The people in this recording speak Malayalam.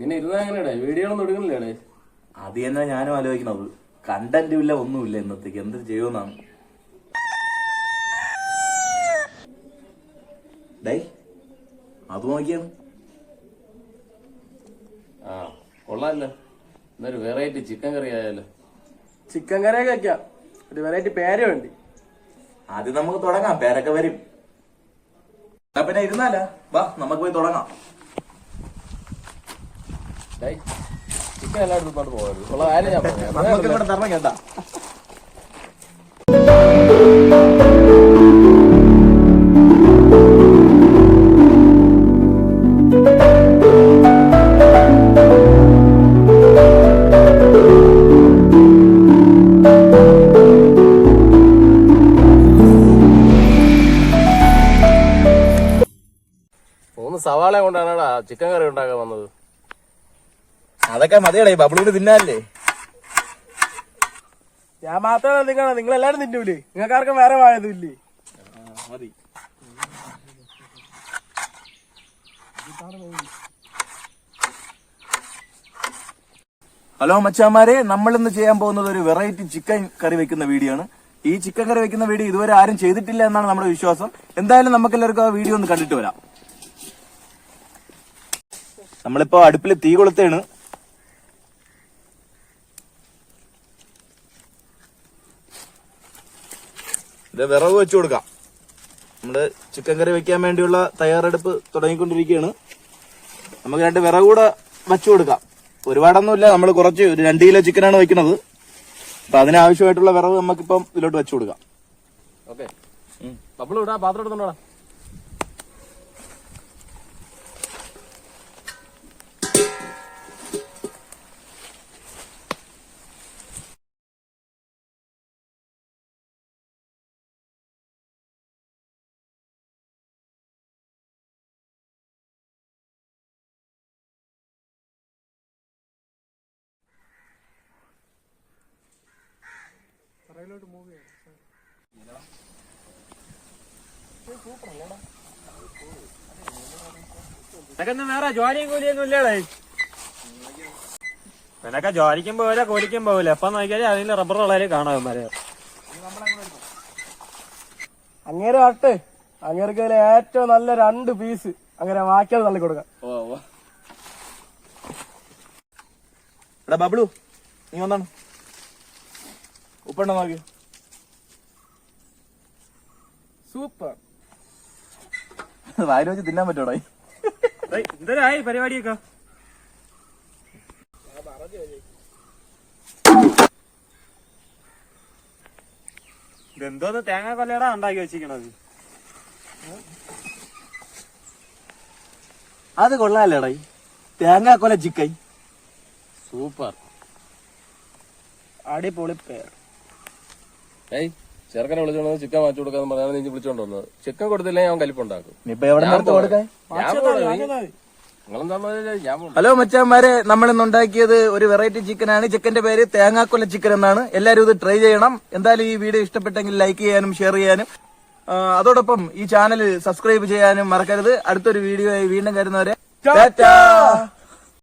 ഇങ്ങനെ ഇരുന്നാ എങ്ങനെയാടേ? വീഡിയോ ഒന്നും എടുക്കണില്ലേടേ. അത് തന്നെ ഞാനും ആലോചിക്കണത് കണ്ടന്റും ഇല്ല ഒന്നുമില്ല ഇന്നത്തേക്ക്. എന്ത് ചെയ്യുമെന്നാണ്. ഡേ അത് നോക്കിയാ ആ കൊള്ളാമല്ലോ എന്നൊരു വെറൈറ്റി ചിക്കൻ കറി ആയാലോ. ചിക്കൻ കറിയൊക്കെ വെക്കാം. ഒരു വെറൈറ്റി പേരേ വേണ്ടി. ആദ്യം നമുക്ക് തുടങ്ങാം. പേരൊക്കെ വരും. എന്നാ പിന്നെ ഇരുന്നാലാ. വാ നമുക്ക് പോയി തുടങ്ങാം. ചിക്കൻ എല്ലായിടത്തും എടുത്തോണ്ട് പോകരുത്. ഉള്ള കാര്യം ഞാൻ കേട്ടാ സവാള കൊണ്ടാണടാ ചിക്കൻ കറി ഉണ്ടാക്കാൻ വന്നത്. അതൊക്കെ മതിയടേ ബബിളൂര് തിന്നാല്ലേ ഞാൻ മാത്രമല്ല നിങ്ങളെ നിങ്ങൾ എല്ലാരും തിന്നൂലേ? നിങ്ങൾക്ക് ആർക്കും വേറെ വായതും ഇല്ലേ? മതി. ഹലോ മച്ചാമാരെ നമ്മൾ ഇന്ന് ചെയ്യാൻ പോകുന്നത് ഒരു വെറൈറ്റി ചിക്കൻ കറി വെക്കുന്ന വീഡിയോ ആണ്. ഈ ചിക്കൻ കറി വെക്കുന്ന വീഡിയോ ഇതുവരെ ആരും ചെയ്തിട്ടില്ല എന്നാണ് നമ്മുടെ വിശ്വാസം. എന്തായാലും നമുക്ക് എല്ലാവർക്കും ആ വീഡിയോ ഒന്ന് കണ്ടിട്ട് വരാം. നമ്മളിപ്പോ അടുപ്പിൽ തീ കൊളുത്താണ് ഇത് വിറവ് വെച്ചു കൊടുക്കാം. നമ്മൾ ചിക്കൻ കറി വെക്കാൻ വേണ്ടിയുള്ള തയ്യാറെടുപ്പ് തുടങ്ങിക്കൊണ്ടിരിക്കുകയാണ്. നമുക്ക് രണ്ട് വിറവ് കൂടെ വെച്ചു കൊടുക്കാം. ഒരുപാടൊന്നുമില്ല നമ്മൾ കുറച്ച് ഒരു രണ്ട് കിലോ ചിക്കനാണ് വെക്കുന്നത്. അപ്പൊ അതിനാവശ്യമായിട്ടുള്ള വിറവ് നമുക്കിപ്പം ഇതിലോട്ട് വെച്ചു കൊടുക്കാം. ഓക്കെ പാത്രം വിടാ. പാത്രം മൂവ് നിനക്കൊന്നും വേറെ ജോലിയും കൂലിയൊന്നും ഇല്ലേടേ. നിനക്ക് ജോലിക്കും പോവില്ല കൂലിക്കും പോവില്ല. എപ്പം നോക്കിയാലും അതിൽ റബ്ബർ വളരെ കാണാം വരെ അങ്ങേരെ ആട്ടെ. അങ്ങേർക്ക് അതിലെ ഏറ്റവും നല്ല രണ്ട് പീസ് അങ്ങനെ വാക്കിയത് തള്ളി കൊടുക്കാം. എടാ ബബ്ലു നീ വന്നാണ്. ഉപ്പുണ്ടോ നോക്കി. സൂപ്പർ. വാരി വെച്ച് തിന്നാൻ പറ്റൂടാ എന്തരായി പരിപാടിയൊക്കെ? ഇതെന്തോന്ന് തേങ്ങ കൊല്ലടാ ഉണ്ടാക്കി വെച്ചിരിക്കണത്. അത് തേങ്ങ തേങ്ങാക്കൊല ചിക്കൻ. സൂപ്പർ. അടിപൊളി പേർ. ഏയ് ചെറുക്കനെ വിളിച്ചോണ്ട് ചിക്കൻ മാറ്റി കൊടുക്കാന്ന് പറഞ്ഞാൽ നീ വിളിച്ചോണ്ട് വന്നത്. ചിക്കൻ കൊടുത്തില്ലേ ഞാൻ കലിപ്പുണ്ടാക്കും ഹലോ മച്ചാന്മാരെ നമ്മൾ ഇന്ന് ഉണ്ടാക്കിയത് ഒരു വെറൈറ്റി ചിക്കൻ ആണ് ചിക്കന്റെ പേര് തേങ്ങാക്കൊല ചിക്കൻ എന്നാണ്. എല്ലാരും ഇത് ട്രൈ ചെയ്യണം. എന്തായാലും ഈ വീഡിയോ ഇഷ്ടപ്പെട്ടെങ്കിൽ ലൈക്ക് ചെയ്യാനും ഷെയർ ചെയ്യാനും. അതോടൊപ്പം ഈ ചാനൽ സബ്സ്ക്രൈബ് ചെയ്യാനും മറക്കരുത്. അടുത്തൊരു വീഡിയോ വീണ്ടും കരുന്നവരെ ടാറ്റാ